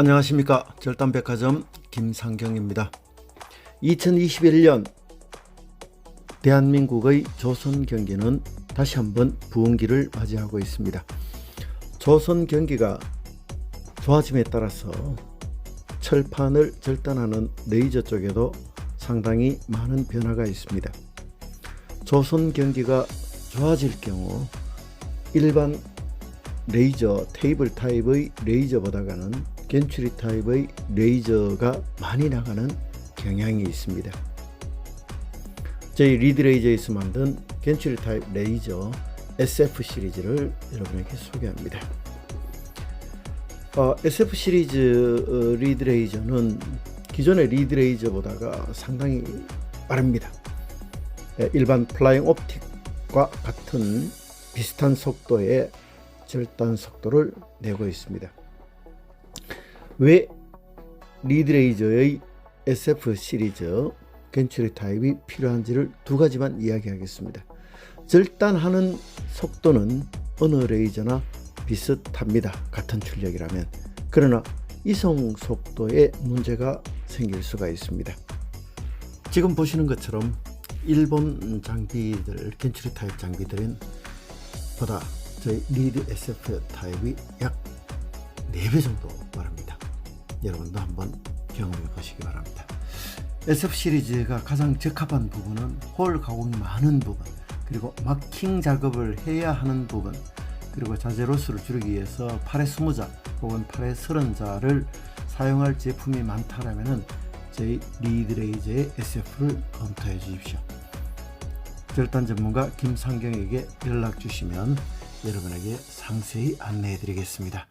안녕하십니까. 절단백화점 김상경입니다. 2021년 대한민국의 조선 경기는 다시 한번 부흥기를 맞이하고 있습니다. 조선 경기가 좋아짐에 따라서 철판을 절단하는 레이저 쪽에도 상당히 많은 변화가 있습니다. 조선 경기가 좋아질 경우 일반 레이저 테이블 타입의 레이저보다가는 겐츄리 타입의 레이저가 많이 나가는 경향이 있습니다. 저희 리드 레이저에서 만든 겐츄리 타입 레이저 SF 시리즈를 여러분에게 소개합니다. 어, SF 시리즈 어, 리드 레이저는 기존의 리드 레이저보다가 상당히 빠릅니다. 예, 일반 플라잉 옵틱과 같은 비슷한 속도의 절단 속도를 내고 있습니다. 왜 리드레이저의 SF 시리즈 겐츄리 타입이 필요한지를 두 가지만 이야기하겠습니다. 절단하는 속도는 어느 레이저나 비슷합니다. 같은 출력이라면. 그러나 이송 속도에 문제가 생길 수가 있습니다. 지금 보시는 것처럼 일본 장비들, 겐츄리 타입 장비들은 보다 저희 리드 SF 타입이 약 4배 정도 빠릅니다. 여러분도 한번 경험해 보시기 바랍니다. SF 시리즈가 가장 적합한 부분은 홀 가공이 많은 부분, 그리고 마킹 작업을 해야 하는 부분, 그리고 자재 로스를 줄이기 위해서 8의 20자 혹은 8의 30자를 사용할 제품이 많다라면 저희 리드레이저의 SF를 검토해 주십시오. 절단 전문가 김상경에게 연락 주시면 여러분에게 상세히 안내해 드리겠습니다.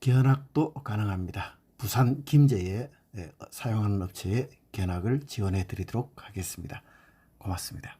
견학도 가능합니다. 부산 김제에 에, 사용하는 업체에 견학을 지원해 드리도록 하겠습니다. 고맙습니다.